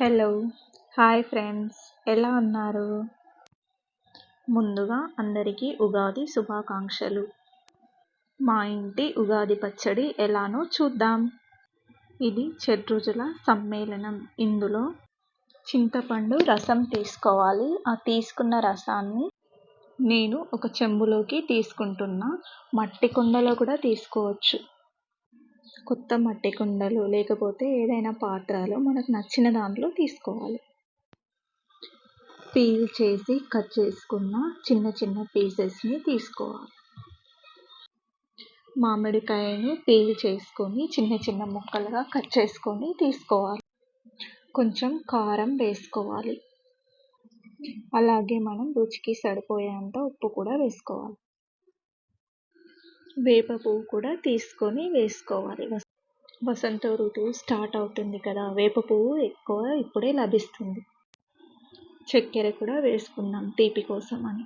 Hello. Hi friends. ఎలా ఉన్నారు? ముందుగా అందరికీ ఉగాది శుభాకాంక్షలు. మా ఇంటి ఉగాది పచ్చడి ఎలానో చూద్దాం. ఇది షడ్రుచుల సమ్మేళనం. ఇందులో చింతపండు రసం తీసుకోవాలి. ఆ తీసుకున్న రసాన్ని నేను ఒక చెంబులోకి తీసుకుంటున్నా. మట్టి కుండలో కూడా తీసుకోవచ్చు. కొత్త మట్టి కుండలు లేకపోతే ఏదైనా పాత్రలో మనకు నచ్చిన దాంట్లో తీసుకోవాలి. పీల్ చేసి కట్ చేసుకున్న చిన్న చిన్న పీసెస్ని తీసుకోవాలి. మామిడికాయని పీల్ చేసుకొని చిన్న చిన్న ముక్కలుగా కట్ చేసుకొని తీసుకోవాలి. కొంచెం కారం వేసుకోవాలి. అలాగే మనం రుచికి సరిపోయేంత ఉప్పు కూడా వేసుకోవాలి. వేప పువ్వు కూడా తీసుకొని వేసుకోవాలి. వసంత ఋతువు స్టార్ట్ అవుతుంది కదా వేప పువ్వు ఎక్కువ ఇప్పుడే లభిస్తుంది. చక్కెర కూడా వేసుకుందాం తీపి కోసం అని.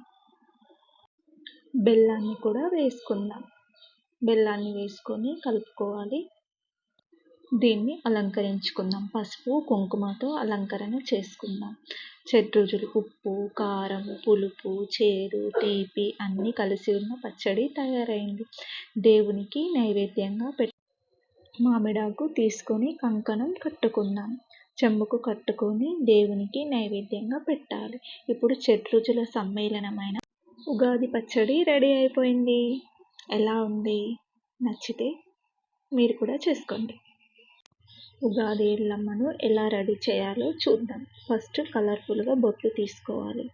బెల్లాన్ని కూడా వేసుకుందాం. బెల్లాన్ని వేసుకొని కలుపుకోవాలి. దీన్ని అలంకరించుకుందాం. పసుపు కుంకుమతో అలంకరణ చేసుకుందాం. షడ్రుచులు ఉప్పు కారం పులుపు చేదు తీపి అన్నీ కలిసి ఉన్న పచ్చడి తయారైంది. దేవునికి నైవేద్యంగా పెట్టి మామిడాకు తీసుకొని కంకణం కట్టుకుందాం. చెంబుకు కట్టుకొని దేవునికి నైవేద్యంగా పెట్టాలి. ఇప్పుడు షడ్రుచుల సమ్మేళనమైన ఉగాది పచ్చడి రెడీ అయిపోయింది. ఎలా ఉంది? నచ్చితే మీరు కూడా చేసుకోండి. ఉగాది ఎల్లమ్మను ఎలా రెడీ చేయాలో చూద్దాం. ఫస్ట్ కలర్ఫుల్గా బొట్లు తీసుకోవాలి.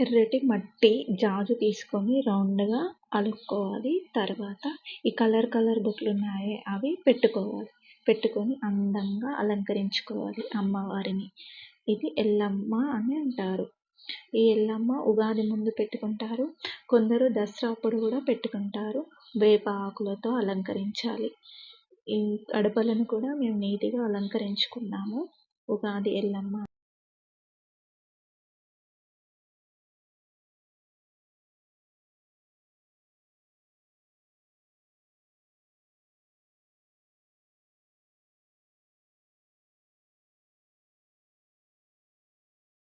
ఎర్రటి మట్టి జాజు తీసుకొని రౌండ్గా అలుక్కోవాలి. తర్వాత ఈ కలర్ కలర్ బొట్లు ఉన్నాయి అవి పెట్టుకోవాలి. పెట్టుకొని అందంగా అలంకరించుకోవాలి అమ్మవారిని. ఇది ఎల్లమ్మ అని అంటారు. ఈ ఎల్లమ్మ ఉగాది ముందు పెట్టుకుంటారు. కొందరు దసరా అప్పుడు కూడా పెట్టుకుంటారు. వేప ఆకులతో అలంకరించాలి. గడపలను కూడా మేము నీట్గా అలంకరించుకున్నాము. ఉగాది ఎల్లమ్మ